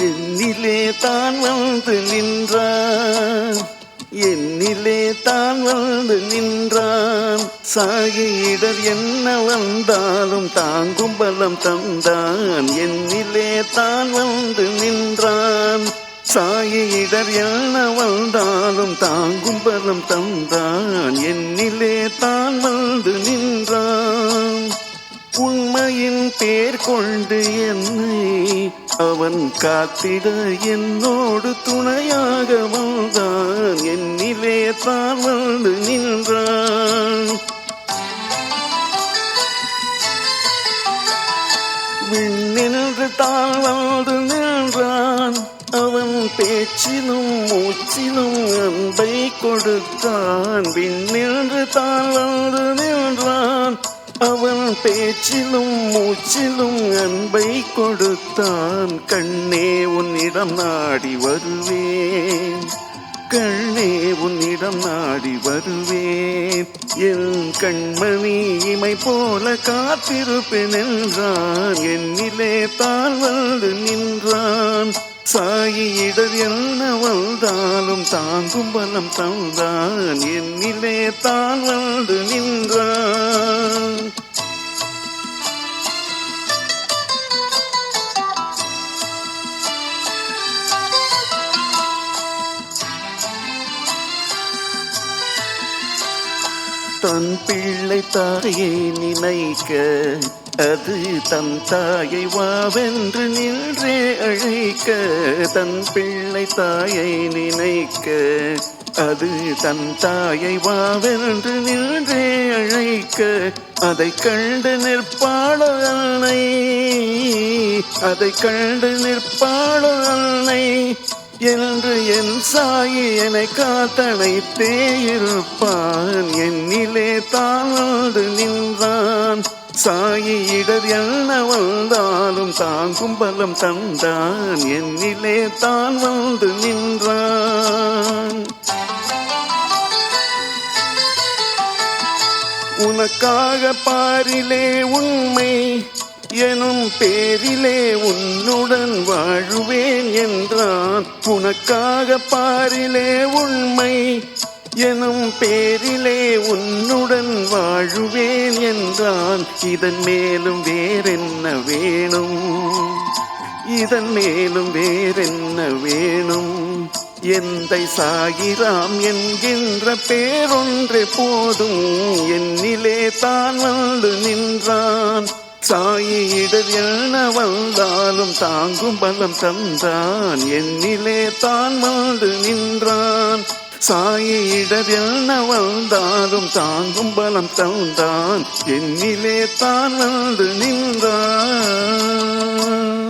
என்னிலே தான் வந்து நின்றான். என்னிலே தான் வந்து நின்றான். சாகியிடர் என்ன வந்தாலும் தாங்கும் பலம் தந்தான். என்னிலே தான் வந்து நின்றான். சாயிடர் என்ன வந்தாலும் தாங்கும் பலம் தந்தான். என்னிலே தான் வந்து நின்றான். உண்மையின் பேர் கொண்டு என்னை அவன் காத்திட என்னோடு துணையாக வந்தான். என்னிலே தான் வந்து நின்றான். விண்ணின்று தான் வந்து நின்றான். அவன் பேச்சிலும் மூச்சிலும் அன்பை கொடுத்தான். விண்ணின்று தான் வந்து நின்றான். அவன் பேச்சிலும் மூச்சிலும் அன்பை கொடுத்தான். கண்ணே உன்னிடம் நாடி வருவேன். கண்ணே உன்னிடம் நாடி வருவேன். என் கண்மணி இமை போல காத்திருப்பேன் என்றான். என்னிலே தான் வந்து சாயிடர் என்ன வந்தாலும் தாங்கும் பலம் தந்தான். என்னிலே தான் வந்து நின்றான். தன் பிள்ளை தாயை நினைக்க அது தன் தாயை வாவென்று நின்றே அழைக்க தன் பிள்ளை தாயை நினைக்க. அது தன் தாயை வாவென்று நின்றே அழைக்க அதை கண்டு நிற்பாளோ அன்னை அதை கண்டு நிற்பாளோ அன்னை என்று என் சாயி என காத்தனைத்தே இருப்பான். என்னிலே தான் நின்றான். சாயி இடர் என்ன வந்தாலும் தாங்கும் பலம் தந்தான். என்னிலே தான் வந்து நின்றான். உனக்காக பாரிலே உண்மை எனும் பேரிலே உன்னுடன் வாழுவேன் என்றான். உனக்காக பாரிலே உண்மை எனும் பேரிலே உன்னுடன் வாழுவேன் என்றான். இதன் மேலும் வேறென்ன வேணும்? இதன் மேலும் வேறென்ன வேணும்? எந்தை சாகிராம் என்கின்ற பேரொன்றே போதும். என்னிலே தான் வந்து நின்றான். சாயிடர் என்ன வந்தாலும் தாங்கும் பலம் தந்தான். என்னிலே தான் வந்து நின்றான். சாயிடர் என்ன வந்தாலும் தாங்கும் பலம் தந்தான். என்னிலே தான் வந்து நின்றான்.